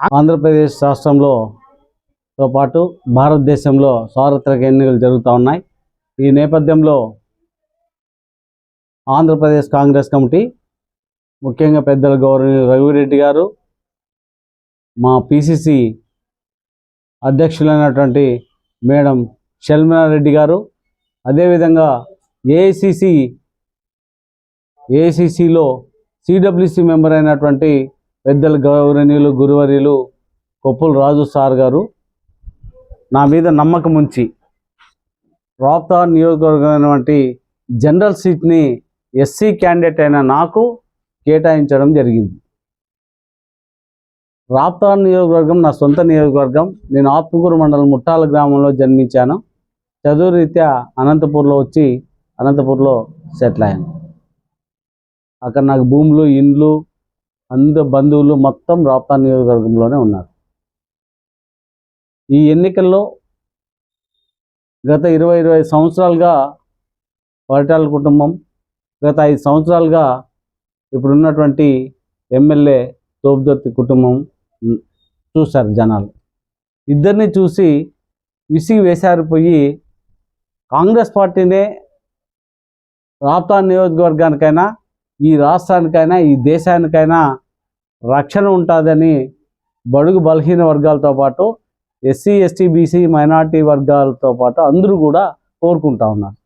ఆంధ్రప్రదేశ్ రాష్ట్రంలో తో పాటు భారతదేశంలో సార్వత్రిక ఎన్నికలు జరుగుతూ ఉన్నాయి. ఈ నేపథ్యంలో ఆంధ్రప్రదేశ్ కాంగ్రెస్ కమిటీ ముఖ్యంగా పెద్దల గౌరవ రఘురెడ్డి గారు మా పిసిసి అధ్యక్షులైనటువంటి మేడం షల్మినారెడ్డి గారు అదేవిధంగా ఏఐసిసి ఏఐసిసిలో సిడబ్ల్యూసి మెంబర్ అయినటువంటి పెద్దలు గౌరవనీయులు గురువర్యులు కొప్పుల రాజు సార్ గారు నా మీద నమ్మకం ఉంచి రాప్తా నియోజకవర్గమైనటువంటి జనరల్ సీట్ని ఎస్సీ క్యాండిడేట్ అయిన నాకు కేటాయించడం జరిగింది. రాప్తా నియోజకవర్గం నా సొంత నియోజకవర్గం. నేను ఆత్మకూరు మండలం ముట్టాల గ్రామంలో జన్మించాను. చదువు రీత్యా అనంతపూర్లో వచ్చి అనంతపూర్లో సెటిల్ అయ్యాను. అక్కడ నాకు భూములు ఇండ్లు అందరు బంధువులు మొత్తం రాప్తా నియోజకవర్గంలోనే ఉన్నారు. ఈ ఎన్నికల్లో గత ఇరవై ఇరవై ఐదు సంవత్సరాలుగా పరిటాల కుటుంబం గత ఐదు సంవత్సరాలుగా ఇప్పుడున్నటువంటి ఎమ్మెల్యే తోపుదొర్తి కుటుంబం చూశారు జనాలు. ఇద్దరిని చూసి విసిగి వేసారిపోయి కాంగ్రెస్ పార్టీనే రాప్తా నియోజకవర్గానికైనా ఈ రాష్ట్రానికైనా ఈ దేశానికైనా రక్షణ ఉంటుందని బడుగు బలహీన వర్గాలతో పాటు ఎస్సీ ఎస్టీ బీసీ మైనార్టీ వర్గాలతో పాటు అందరూ కూడా కోరుకుంటా ఉన్నారు.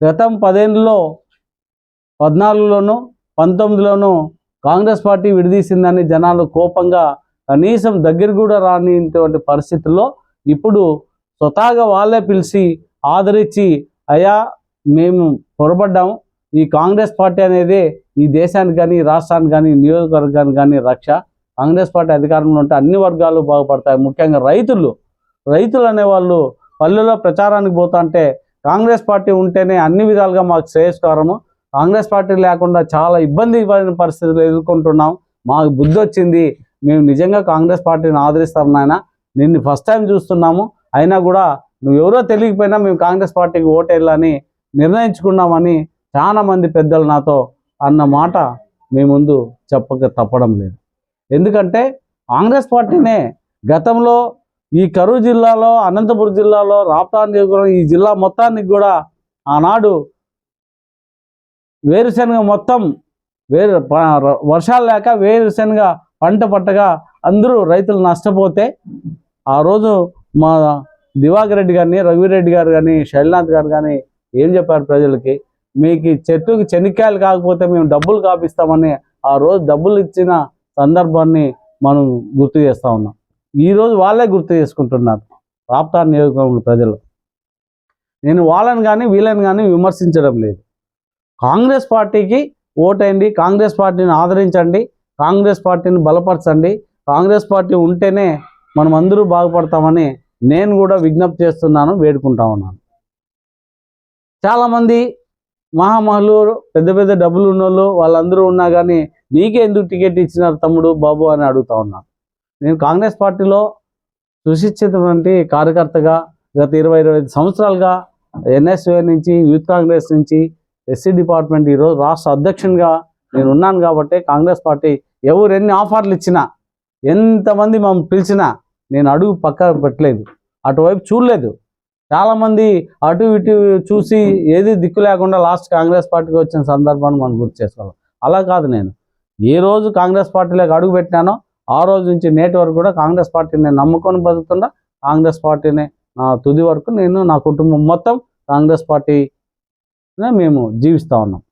గతం పదేళ్ళలో పద్నాలుగులోనూ పంతొమ్మిదిలోనూ కాంగ్రెస్ పార్టీ విడదీసిందని జనాలు కోపంగా కనీసం దగ్గర కూడా రానిటువంటి పరిస్థితుల్లో ఇప్పుడు స్వతహాగా వాళ్ళే పిలిచి ఆదరించి అయా మేము పొరపడ్డాము ఈ కాంగ్రెస్ పార్టీ అనేది ఈ దేశానికి కానీ రాష్ట్రానికి కానీ నియోజకవర్గానికి కానీ రక్ష. కాంగ్రెస్ పార్టీ అధికారంలో ఉంటే అన్ని వర్గాలు బాగుపడతాయి. ముఖ్యంగా రైతులు. రైతులు అనేవాళ్ళు పల్లెల్లో ప్రచారానికి పోతుంటే కాంగ్రెస్ పార్టీ ఉంటేనే అన్ని విధాలుగా మాకు శ్రేయస్కరము. కాంగ్రెస్ పార్టీ లేకుండా చాలా ఇబ్బంది పడిన పరిస్థితులు ఎదుర్కొంటున్నాం. మాకు బుద్ధి వచ్చింది మేము నిజంగా కాంగ్రెస్ పార్టీని ఆదరిస్తాం నాయన. నిన్ను ఫస్ట్ టైం చూస్తున్నాము. అయినా కూడా నువ్వు ఎవరో తెలియకపోయినా మేము కాంగ్రెస్ పార్టీకి ఓటేయాలని నిర్ణయించుకున్నామని చాలా మంది పెద్దలు నాతో అన్న మాట మీ ముందు చెప్పక తప్పడం లేదు. ఎందుకంటే కాంగ్రెస్ పార్టీనే గతంలో ఈ కరూరు జిల్లాలో అనంతపురం జిల్లాలో రాప్తా ఈ జిల్లా మొత్తానికి కూడా ఆనాడు వేరుశనగ మొత్తం వేరు వర్షాలు లేక వేరుశనగ పంట పట్టగా అందరూ రైతులు నష్టపోతే ఆ రోజు మా దివాకర్ రెడ్డి గారిని రఘువీరెడ్డి గారు కానీ శైలనాథ్ గారు కానీ ఏం చెప్పారు ప్రజలకి? మీకు చెట్టుకి చెనిక్కాయలు కాకపోతే మేము డబ్బులు కాపిస్తామని ఆ రోజు డబ్బులు ఇచ్చిన సందర్భాన్ని మనం గుర్తు చేస్తా ఉన్నాం. ఈరోజు వాళ్ళే గుర్తు చేసుకుంటున్నారు. రాప్తా నియోజకవర్గం ప్రజలు. నేను వాళ్ళని కానీ వీళ్ళని కానీ విమర్శించడం లేదు. కాంగ్రెస్ పార్టీకి ఓటేయండి కాంగ్రెస్ పార్టీని ఆదరించండి కాంగ్రెస్ పార్టీని బలపరచండి కాంగ్రెస్ పార్టీ ఉంటేనే మనం అందరూ బాగుపడతామని నేను కూడా విజ్ఞప్తి చేస్తున్నాను వేడుకుంటా ఉన్నాను. చాలామంది మహామహలు పెద్ద పెద్ద డబ్బులు ఉన్నోళ్ళు వాళ్ళందరూ ఉన్నా కానీ నీకే ఎందుకు టికెట్ ఇచ్చినారు తమ్ముడు బాబు అని అడుగుతా ఉన్నాను నేను కాంగ్రెస్ పార్టీలో సుశిక్షితటువంటి కార్యకర్తగా గత ఇరవై ఇరవై ఐదు సంవత్సరాలుగా ఎన్ఎస్ఏ నుంచి యూత్ కాంగ్రెస్ నుంచి ఎస్సీ డిపార్ట్మెంట్ ఈరోజు రాష్ట్ర అధ్యక్షునిగా నేను ఉన్నాను కాబట్టి కాంగ్రెస్ పార్టీ ఎవరు ఎన్ని ఆఫర్లు ఇచ్చినా ఎంతమంది మమ్మల్ని పిలిచినా నేను అడుగు పక్క పెట్టలేదు. అటువైపు చూడలేదు. చాలామంది అటు ఇటు చూసి ఏది దిక్కు లేకుండా లాస్ట్ కాంగ్రెస్ పార్టీకి వచ్చిన సందర్భాన్ని మనం గుర్తు చేసుకోవాలి. అలా కాదు నేను. ఏ రోజు కాంగ్రెస్ పార్టీలోకి అడుగు పెట్టినానో ఆ రోజు నుంచి నేటి వరకు కూడా కాంగ్రెస్ పార్టీని నేను నమ్ముకొని బతుకుతున్నా. కాంగ్రెస్ పార్టీని నా తుది వరకు నేను నా కుటుంబం మొత్తం కాంగ్రెస్ పార్టీనే మేము జీవిస్తూ ఉన్నాం.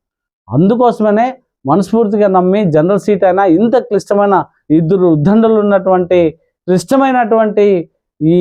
అందుకోసమనే మనస్ఫూర్తిగా నమ్మి జనరల్ సీట్ అయినా ఇంత క్లిష్టమైన ఇద్దరు ఉద్దండలు ఉన్నటువంటి క్లిష్టమైనటువంటి ఈ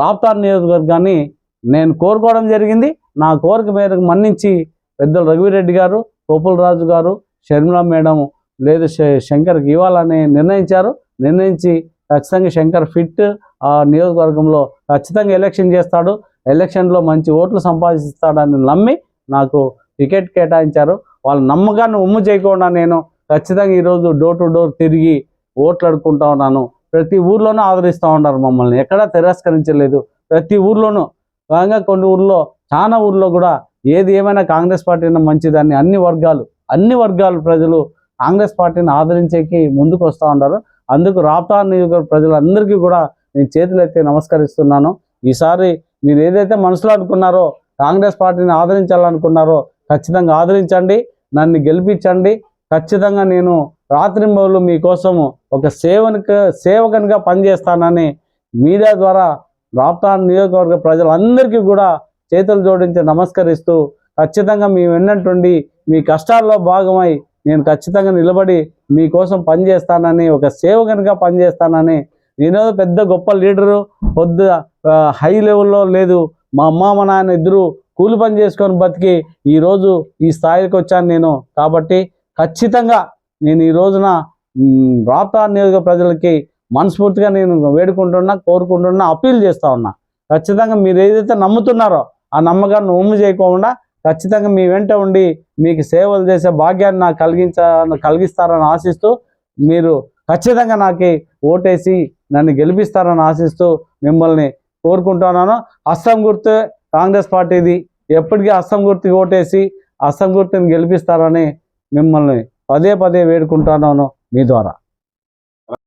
రాప్తార్ నియోజకవర్గాన్ని నేను కోరుకోవడం జరిగింది. నా కోరిక మేరకు మన్నించి పెద్దలు రఘువీరెడ్డి గారు కోపుల రాజు గారు షర్మిల మేడం లేదు శంకర్కి ఇవ్వాలని నిర్ణయించారు. నిర్ణయించి ఖచ్చితంగా శంకర్ ఫిట్ ఆ నియోజకవర్గంలో ఖచ్చితంగా ఎలక్షన్ చేస్తాడు. ఎలక్షన్లో మంచి ఓట్లు సంపాదిస్తాడని నమ్మి నాకు టికెట్ కేటాయించారు. వాళ్ళ నమ్మకాన్ని ఉమ్ము చేయకుండా నేను ఖచ్చితంగా ఈరోజు డోర్ టు డోర్ తిరిగి ఓట్లు అడుక్కుంటా ఉన్నాను. ప్రతి ఊర్లోనూ ఆదరిస్తూ ఉన్నారు మమ్మల్ని. ఎక్కడా తిరస్కరించలేదు. ప్రతి ఊర్లోనూ కాగా కొన్ని ఊర్లో చాలా ఊర్లో కూడా ఏది ఏమైనా కాంగ్రెస్ పార్టీ మంచిదని అన్ని వర్గాలు అన్ని వర్గాల ప్రజలు కాంగ్రెస్ పార్టీని ఆదరించేకి ముందుకు వస్తూ ఉంటారు అందుకు రాప్తా నియోజకవర్గ ప్రజలందరికీ కూడా నేను చేతులెత్తి నమస్కరిస్తున్నాను. ఈసారి మీరు ఏదైతే మనసులో అనుకున్నారో కాంగ్రెస్ పార్టీని ఆదరించాలనుకున్నారో ఖచ్చితంగా ఆదరించండి నన్ను గెలిపించండి. ఖచ్చితంగా నేను రాత్రింబవులు మీకోసము ఒక సేవనిక సేవకనిగా పనిచేస్తానని మీడియా ద్వారా రాప్తా నియోజకవర్గ ప్రజలందరికీ కూడా చేతులు జోడించి నమస్కరిస్తూ ఖచ్చితంగా మీ వెన్నట్టుండి మీ కష్టాల్లో భాగమై నేను ఖచ్చితంగా నిలబడి మీకోసం పనిచేస్తానని ఒక సేవకనిగా పనిచేస్తానని నేనేదో పెద్ద గొప్ప లీడరు పొద్దు హై లెవెల్లో లేదు మా అమ్మ మా నాన్న ఇద్దరు కూలి పని చేసుకొని బతికి ఈరోజు ఈ స్థాయికి వచ్చాను నేను. కాబట్టి ఖచ్చితంగా నేను ఈ రోజున మ్, రాప్తా నియోజక ప్రజలకి మనస్ఫూర్తిగా నేను వేడుకుంటున్నా కోరుకుంటున్నా అప్పీల్ చేస్తా ఉన్నా. ఖచ్చితంగా మీరు ఏదైతే నమ్ముతున్నారో ఆ నమ్మకాన్ని ఉమ్ము చేయకుండా ఖచ్చితంగా మీ వెంట ఉండి మీకు సేవలు చేసే భాగ్యాన్ని నాకు కలిగించ కలిగిస్తారని ఆశిస్తూ మీరు ఖచ్చితంగా నాకు ఓటేసి నన్ను గెలిపిస్తారని ఆశిస్తూ మిమ్మల్ని కోరుకుంటున్నాను. అస్సాం గుర్తు కాంగ్రెస్ పార్టీది ఎప్పటికీ అస్సాం గుర్తుకి ఓటేసి అస్సాం గుర్తుని గెలిపిస్తారని మిమ్మల్ని పదే పదే వేడుకుంటున్నాను మీ ద్వారా.